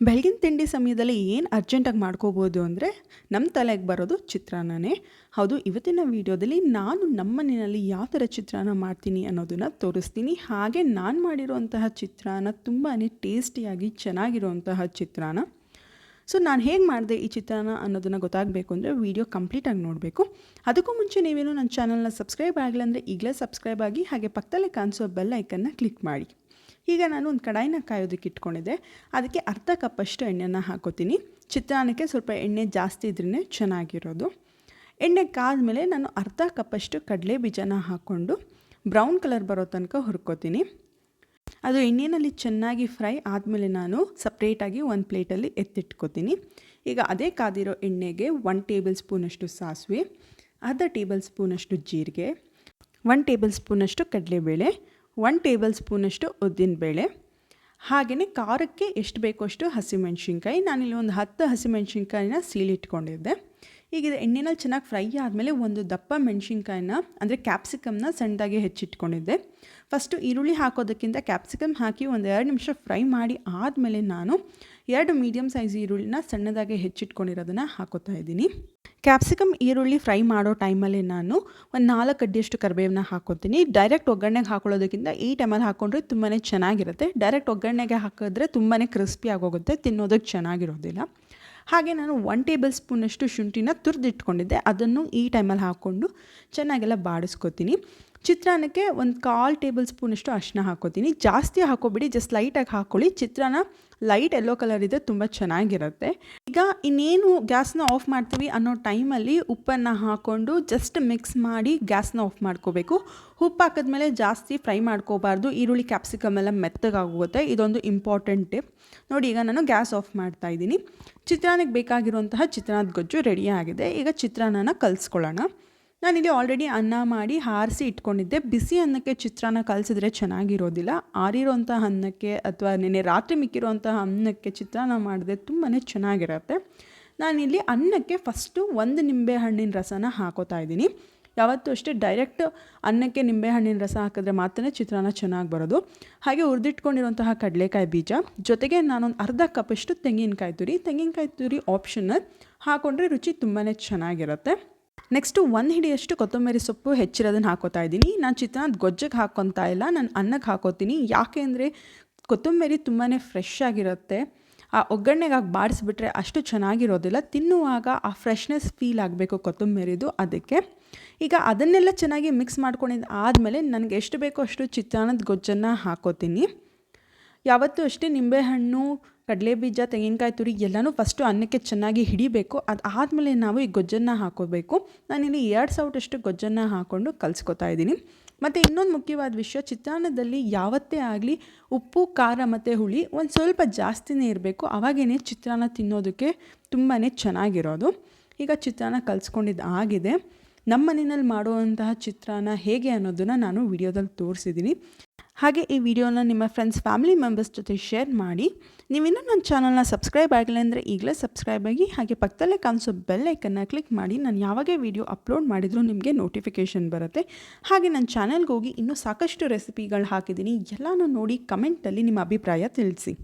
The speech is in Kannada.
ಬೆಳಗಿನ ತಿಂಡಿ ಸಮಯದಲ್ಲಿ ಏನು ಅರ್ಜೆಂಟಾಗಿ ಮಾಡ್ಕೋಬೋದು ಅಂದರೆ ನಮ್ಮ ತಲೆಗೆ ಬರೋದು ಚಿತ್ರಾನ್ನನೇ. ಹೌದು, ಇವತ್ತಿನ ವಿಡಿಯೋದಲ್ಲಿ ನಾನು ನಮ್ಮ ಮನೆಯಲ್ಲಿ ಯಾವ ಥರ ಚಿತ್ರಾನ್ನ ಮಾಡ್ತೀನಿ ಅನ್ನೋದನ್ನು ತೋರಿಸ್ತೀನಿ. ಹಾಗೆ ನಾನು ಮಾಡಿರುವಂತಹ ಚಿತ್ರಾನ್ನ ತುಂಬಾ ಟೇಸ್ಟಿಯಾಗಿ ಚೆನ್ನಾಗಿರುವಂತಹ ಚಿತ್ರಾನ್ನ. ಸೊ, ನಾನು ಹೇಗೆ ಮಾಡಿದೆ ಈ ಚಿತ್ರಾನ್ನ ಅನ್ನೋದನ್ನು ಗೊತ್ತಾಗಬೇಕು ಅಂದರೆ ವೀಡಿಯೋ ಕಂಪ್ಲೀಟಾಗಿ ನೋಡಬೇಕು. ಅದಕ್ಕೂ ಮುಂಚೆ ನೀವೇನು ನನ್ನ ಚಾನಲ್ನ ಸಬ್ಸ್ಕ್ರೈಬ್ ಆಗಿಲ್ಲ ಅಂದರೆ ಈಗಲೇ ಸಬ್ಸ್ಕ್ರೈಬ್ ಆಗಿ ಹಾಗೆ ಪಕ್ಕದಲ್ಲೇ ಕಾಣಿಸೋ ಬೆಲ್ ಐಕನ್ನ ಕ್ಲಿಕ್ ಮಾಡಿ. ಈಗ ನಾನು ಒಂದು ಕಡಾಯಿನ ಕಾಯೋದಕ್ಕೆ ಇಟ್ಕೊಂಡಿದ್ದೆ. ಅದಕ್ಕೆ ಅರ್ಧ ಕಪ್ಪಷ್ಟು ಎಣ್ಣೆನ ಹಾಕೋತೀನಿ. ಚಿತ್ರಾನ್ನಕ್ಕೆ ಸ್ವಲ್ಪ ಎಣ್ಣೆ ಜಾಸ್ತಿ ಇದ್ರೇ ಚೆನ್ನಾಗಿರೋದು. ಎಣ್ಣೆ ಕಾದ್ಮೇಲೆ ನಾನು ಅರ್ಧ ಕಪ್ಪಷ್ಟು ಕಡಲೆ ಬೀಜನ ಹಾಕ್ಕೊಂಡು ಬ್ರೌನ್ ಕಲರ್ ಬರೋ ತನಕ ಹುರ್ಕೋತೀನಿ. ಅದು ಎಣ್ಣೆಯಲ್ಲಿ ಚೆನ್ನಾಗಿ ಫ್ರೈ ಆದಮೇಲೆ ನಾನು ಸಪ್ರೇಟಾಗಿ ಒಂದು ಪ್ಲೇಟಲ್ಲಿ ಎತ್ತಿಟ್ಕೋತೀನಿ. ಈಗ ಅದೇ ಕಾದಿರೋ ಎಣ್ಣೆಗೆ ಒನ್ ಟೇಬಲ್ ಸ್ಪೂನಷ್ಟು ಸಾಸಿವೆ, ಅರ್ಧ ಟೇಬಲ್ ಸ್ಪೂನಷ್ಟು ಜೀರಿಗೆ ಒನ್ ಟೇಬಲ್ ಸ್ಪೂನಷ್ಟು ಕಡಲೆಬೇಳೆ ಒನ್ ಟೇಬಲ್ ಸ್ಪೂನಷ್ಟು ಉದ್ದಿನಬೇಳೆ ಹಾಗೆಯೇ ಖಾರಕ್ಕೆ ಎಷ್ಟು ಬೇಕೋ ಅಷ್ಟು ಹಸಿಮೆಣ್ಸಿನ್ಕಾಯಿ. ನಾನಿಲ್ಲಿ ಒಂದು ಹತ್ತು ಹಸಿಮೆಣ್ಸಿನ್ಕಾಯಿನ ಸೀಳಿಟ್ಕೊಂಡಿದ್ದೆ. ಈಗ ಇದು ಎಣ್ಣೆನಲ್ಲಿ ಚೆನ್ನಾಗಿ ಫ್ರೈ ಆದಮೇಲೆ ಒಂದು ದಪ್ಪ ಮೆಣಸಿನ್ಕಾಯಿನ, ಅಂದರೆ ಕ್ಯಾಪ್ಸಿಕಮ್ನ ಸಣ್ಣದಾಗಿ ಹೆಚ್ಚಿಟ್ಕೊಂಡಿದ್ದೆ. ಫಸ್ಟು ಈರುಳ್ಳಿ ಹಾಕೋದಕ್ಕಿಂತ ಕ್ಯಾಪ್ಸಿಕಮ್ ಹಾಕಿ ಒಂದು ಎರಡು ನಿಮಿಷ ಫ್ರೈ ಮಾಡಿ ಆದಮೇಲೆ ನಾನು ಎರಡು ಮೀಡಿಯಮ್ ಸೈಜ್ ಈರುಳ್ಳಿನ ಸಣ್ಣದಾಗಿ ಹೆಚ್ಚಿಟ್ಕೊಂಡಿರೋದನ್ನು ಹಾಕೋತಾ ಇದ್ದೀನಿ. ಕ್ಯಾಪ್ಸಿಕಮ್ ಈರುಳ್ಳಿ ಫ್ರೈ ಮಾಡೋ ಟೈಮಲ್ಲಿ ನಾನು ಒಂದು ನಾಲ್ಕು ಅಡ್ಡಿಯಷ್ಟು ಕರಿಬೇವನ್ನ ಹಾಕೋತೀನಿ. ಡೈರೆಕ್ಟ್ ಒಗ್ಗರಣೆಗೆ ಹಾಕೊಳ್ಳೋದಕ್ಕಿಂತ ಈ ಟೈಮಲ್ಲಿ ಹಾಕ್ಕೊಂಡ್ರೆ ತುಂಬಾ ಚೆನ್ನಾಗಿರುತ್ತೆ. ಡೈರೆಕ್ಟ್ ಒಗ್ಗರಣೆಗೆ ಹಾಕಿದ್ರೆ ತುಂಬಾ ಕ್ರಿಸ್ಪಿ ಆಗೋಗುತ್ತೆ, ತಿನ್ನೋದಕ್ಕೆ ಚೆನ್ನಾಗಿರೋದಿಲ್ಲ. ಹಾಗೆ ನಾನು ಒನ್ ಟೇಬಲ್ ಸ್ಪೂನಷ್ಟು ಶುಂಠಿನ ತುರಿದಿಟ್ಕೊಂಡಿದ್ದೆ. ಅದನ್ನು ಈ ಟೈಮಲ್ಲಿ ಹಾಕ್ಕೊಂಡು ಚೆನ್ನಾಗೆಲ್ಲ ಬಾಡಿಸ್ಕೊತೀನಿ. ಚಿತ್ರಾನ್ನಕ್ಕೆ ಒಂದು ಕಾಲು ಟೇಬಲ್ ಸ್ಪೂನಷ್ಟು ಅರಿಶಿನ ಹಾಕೋತೀನಿ ಜಾಸ್ತಿ ಹಾಕೋಬಿಡಿ ಜಸ್ಟ್ ಲೈಟಾಗಿ ಹಾಕ್ಕೊಳ್ಳಿ. ಚಿತ್ರಾನ್ನ ಲೈಟ್ ಎಲ್ಲೋ ಕಲರ್ ಇದೆ, ತುಂಬ ಚೆನ್ನಾಗಿರುತ್ತೆ. ಈಗ ಇನ್ನೇನು ಗ್ಯಾಸ್ನ ಆಫ್ ಮಾಡ್ತೀವಿ ಅನ್ನೋ ಟೈಮಲ್ಲಿ ಉಪ್ಪನ್ನು ಹಾಕ್ಕೊಂಡು ಜಸ್ಟ್ ಮಿಕ್ಸ್ ಮಾಡಿ ಗ್ಯಾಸ್ನ ಆಫ್ ಮಾಡ್ಕೋಬೇಕು. ಉಪ್ಪು ಹಾಕಿದ್ಮೇಲೆ ಜಾಸ್ತಿ ಫ್ರೈ ಮಾಡ್ಕೋಬಾರ್ದು. ಈರುಳ್ಳಿ ಕ್ಯಾಪ್ಸಿಕಮ್ ಎಲ್ಲ ಮೆತ್ತಗಾಗುತ್ತೆ ಇದೊಂದು ಇಂಪಾರ್ಟೆಂಟ್ ಟಿಪ್ ನೋಡಿ, ಈಗ ನಾನು ಗ್ಯಾಸ್ ಆಫ್ ಮಾಡ್ತಾ ಇದ್ದೀನಿ. ಚಿತ್ರಾನ್ನಕ್ಕೆ ಬೇಕಾಗಿರುವಂತಹ ಚಿತ್ರಾನ್ನದ ಗೊಜ್ಜು ರೆಡಿಯಾಗಿದೆ ಈಗ ಚಿತ್ರಾನ್ನನ ಕಲಿಸ್ಕೊಳ್ಳೋಣ. ನಾನಿಲ್ಲಿ ಆಲ್ರೆಡಿ ಅನ್ನ ಮಾಡಿ ಹಾರಿಸಿ ಇಟ್ಕೊಂಡಿದ್ದೆ. ಬಿಸಿ ಅನ್ನಕ್ಕೆ ಚಿತ್ರಾನ್ನ ಕಲಿಸಿದ್ರೆ ಚೆನ್ನಾಗಿರೋದಿಲ್ಲ. ಆರಿರೋಂಥ ಅನ್ನಕ್ಕೆ ಅಥವಾ ನೆನೆ ರಾತ್ರಿ ಮಿಕ್ಕಿರೋಂತಹ ಅನ್ನಕ್ಕೆ ಚಿತ್ರಾನ್ನ ಮಾಡಿದ್ರೆ ತುಂಬಾ ಚೆನ್ನಾಗಿರುತ್ತೆ. ನಾನಿಲ್ಲಿ ಅನ್ನಕ್ಕೆ ಫಸ್ಟು ಒಂದು ನಿಂಬೆ ಹಣ್ಣಿನ ರಸನ ಹಾಕೋತಾ ಇದ್ದೀನಿ. ಯಾವತ್ತೂ ಅಷ್ಟೇ ಡೈರೆಕ್ಟ್ ಅನ್ನಕ್ಕೆ ನಿಂಬೆಹಣ್ಣಿನ ರಸ ಹಾಕಿದ್ರೆ ಮಾತ್ರ ಚಿತ್ರಾನ್ನ ಚೆನ್ನಾಗಿ ಬರೋದು. ಹಾಗೆ ಹುರಿದಿಟ್ಕೊಂಡಿರುವಂತಹ ಕಡಲೆಕಾಯಿ ಬೀಜ. ಜೊತೆಗೆ ನಾನೊಂದು ಅರ್ಧ ಕಪ್ಪಷ್ಟು ತೆಂಗಿನಕಾಯಿ ತುರಿ. ತೆಂಗಿನಕಾಯಿ ತುರಿ ಆಪ್ಷನಲ್ ಹಾಕೊಂಡ್ರೆ ರುಚಿ ತುಂಬಾ ಚೆನ್ನಾಗಿರುತ್ತೆ. ನೆಕ್ಸ್ಟು ಒಂದು ಹಿಡಿಯಷ್ಟು ಕೊತ್ತಂಬರಿ ಸೊಪ್ಪು ಹೆಚ್ಚಿರೋದನ್ನು ಹಾಕೋತಾ ಇದ್ದೀನಿ. ನಾನು ಚಿತ್ರಾನ್ನ ಗೊಜ್ಜಿಗೆ ಹಾಕೊತಾ ಇಲ್ಲ, ನಾನು ಅನ್ನಕ್ಕೆ ಹಾಕೋತೀನಿ. ಯಾಕೆ ಅಂದರೆ ಕೊತ್ತಂಬರಿ ತುಂಬಾ ಫ್ರೆಶ್ ಆಗಿರುತ್ತೆ. ಆ ಒಗ್ಗರಣೆಗೆ ಹಾಕಿ ಬಾಡಿಸ್ಬಿಟ್ರೆ ಅಷ್ಟು ಚೆನ್ನಾಗಿರೋದಿಲ್ಲ. ತಿನ್ನುವಾಗ ಆ ಫ್ರೆಶ್ನೆಸ್ ಫೀಲ್ ಆಗಬೇಕು ಕೊತ್ತಂಬರಿದು ಅದಕ್ಕೆ. ಈಗ ಅದನ್ನೆಲ್ಲ ಚೆನ್ನಾಗಿ ಮಿಕ್ಸ್ ಮಾಡ್ಕೊಂಡಿದ್ದು ಆದಮೇಲೆ ನನಗೆ ಎಷ್ಟು ಬೇಕೋ ಅಷ್ಟು ಚಿತ್ರಾನ್ನದ ಗೊಜ್ಜನ್ನು ಹಾಕೋತೀನಿ. ಯಾವತ್ತೂ ಅಷ್ಟೇ ನಿಂಬೆಹಣ್ಣು ಕಡಲೆ ಬೀಜ ತೆಂಗಿನಕಾಯಿ ತುರಿ ಎಲ್ಲನೂ ಫಸ್ಟು ಅನ್ನಕ್ಕೆ ಚೆನ್ನಾಗಿ ಹಿಡಿಬೇಕು. ಅದು ಆದಮೇಲೆ ನಾವು ಈ ಗೊಜ್ಜನ್ನು ಹಾಕೋಬೇಕು. ನಾನಿಲ್ಲಿ ಎರಡು ಸೌಟಷ್ಟು ಗೊಜ್ಜನ್ನು ಹಾಕ್ಕೊಂಡು ಕಲಿಸ್ಕೊತಾ ಇದ್ದೀನಿ. ಮತ್ತು ಇನ್ನೊಂದು ಮುಖ್ಯವಾದ ವಿಷಯ, ಚಿತ್ರಾನ್ನದಲ್ಲಿ ಯಾವತ್ತೇ ಆಗಲಿ ಉಪ್ಪು, ಖಾರ ಮತ್ತು ಹುಳಿ ಒಂದು ಸ್ವಲ್ಪ ಜಾಸ್ತಿನೇ ಇರಬೇಕು. ಅವಾಗೇನೆ ಚಿತ್ರಾನ್ನ ತಿನ್ನೋದಕ್ಕೆ ತುಂಬಾ ಚೆನ್ನಾಗಿರೋದು. ಈಗ ಚಿತ್ರಾನ್ನ ಕಲಿಸ್ಕೊಂಡಿದ್ದು ಆಗಿದೆ. ನಮ್ಮ ಮನೆಯಲ್ಲಿ ಮಾಡುವಂತಹ ಚಿತ್ರಾನ್ನ ಹೇಗೆ ಅನ್ನೋದನ್ನು ನಾನು ವಿಡಿಯೋದಲ್ಲಿ ತೋರಿಸಿದ್ದೀನಿ ಹಾಗೆ ಈ ವಿಡಿಯೋನ ನಿಮ್ಮ ಫ್ರೆಂಡ್ಸ್ ಫ್ಯಾಮಿಲಿ ಮೆಂಬರ್ಸ್ ಜೊತೆ ಶೇರ್ ಮಾಡಿ. ನೀವಿನ್ನೂ ನನ್ನ ಚಾನಲ್ನ ಸಬ್ಸ್ಕ್ರೈಬ್ ಆಗಿಲ್ಲ ಅಂದರೆ ಈಗಲೇ ಸಬ್ಸ್ಕ್ರೈಬ್ ಆಗಿ, ಹಾಗೆ ಪಕ್ಕದಲ್ಲೇ ಕಾಣಿಸೋ ಬೆಲ್ ಐಕನ್ನ ಕ್ಲಿಕ್ ಮಾಡಿ. ನಾನು ಯಾವಾಗೇ ವಿಡಿಯೋ ಅಪ್ಲೋಡ್ ಮಾಡಿದರೂ ನಿಮಗೆ ನೋಟಿಫಿಕೇಷನ್ ಬರುತ್ತೆ. ಹಾಗೆ ನನ್ನ ಚಾನಲ್ಗೆ ಹೋಗಿ ಇನ್ನೂ ಸಾಕಷ್ಟು ರೆಸಿಪಿಗಳು ಹಾಕಿದ್ದೀನಿ. ಎಲ್ಲನೂ ನೋಡಿ ಕಮೆಂಟಲ್ಲಿ ನಿಮ್ಮ ಅಭಿಪ್ರಾಯ ತಿಳಿಸಿ.